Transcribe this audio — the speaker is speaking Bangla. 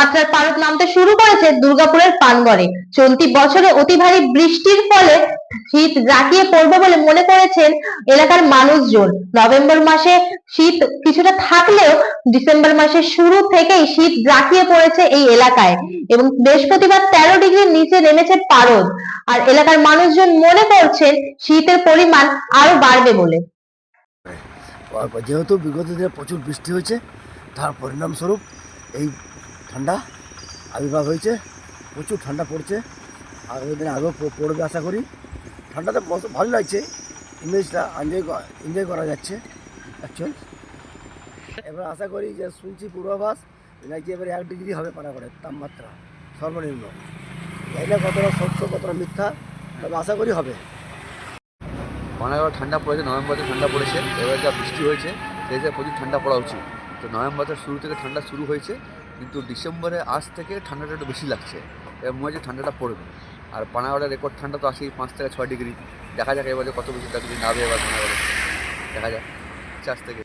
তাপমাত্রার পারদ নামতে শুরু করেছে দুর্গাপুরের পানগড়ে চলতি বছরে অতি ভারী বৃষ্টির ফলে শীত জাঁকিয়ে পড়বে বলে মনে করেছেন এলাকার মানুষজন। নভেম্বর মাসে শীত কিছুটা থাকলেও ডিসেম্বর মাসের শুরু থেকেই শীত জাঁকিয়ে পড়েছে এই এলাকায় এবং বৃহস্পতিবার তেরো ডিগ্রির নিচে নেমেছে পারদ। আর এলাকার মানুষজন মনে করছেন শীতের পরিমাণ আরও বাড়বে বলে। যেহেতু বিগত দিনে প্রচুর বৃষ্টি হয়েছে, তার পরিণামস্বরূপ এই ঠান্ডা, আবির্ভাব হয়েছে, প্রচুর ঠান্ডা পড়ছে, আগামী দিনে আরও প- পড়বে আশা করি। ঠান্ডাতে মৌসুম ভালো লাগছে ইমেজটা এনজয় এনজয় করা যাচ্ছে অ্যাকচুয়াল এবার আশা করি যে শুনছি পূর্বাভাস, নাকি এবারে এক ডিগ্রি হবে পানাগড়ের তাপমাত্রা, সর্বনিম্ন। এটা কতটা সত্য, কতটা মিথ্যা, তবে আশা করি হবে। পানাগড় ঠান্ডা পড়েছে, নভেম্বরে ঠান্ডা পড়েছে, এবার যা বৃষ্টি হয়েছে, সেই হিসেবে প্রচুর ঠান্ডা পড়া উচিত। তো নভেম্বরের শুরু থেকে ঠান্ডা শুরু হয়েছে কিন্তু ডিসেম্বরে আজ থেকে ঠান্ডাটা একটু বেশি লাগছে। এবার মনে হচ্ছে ঠান্ডাটা পড়বে। আর পানাগড়ের রেকর্ড ঠান্ডা তো আসেই পাঁচ থেকে ছয় ডিগ্রি দেখা যাক এবারে কত বেশি ডিগ্রি নাবে এবার পানাগড়ে। দেখা যাক, চাষ থেকে।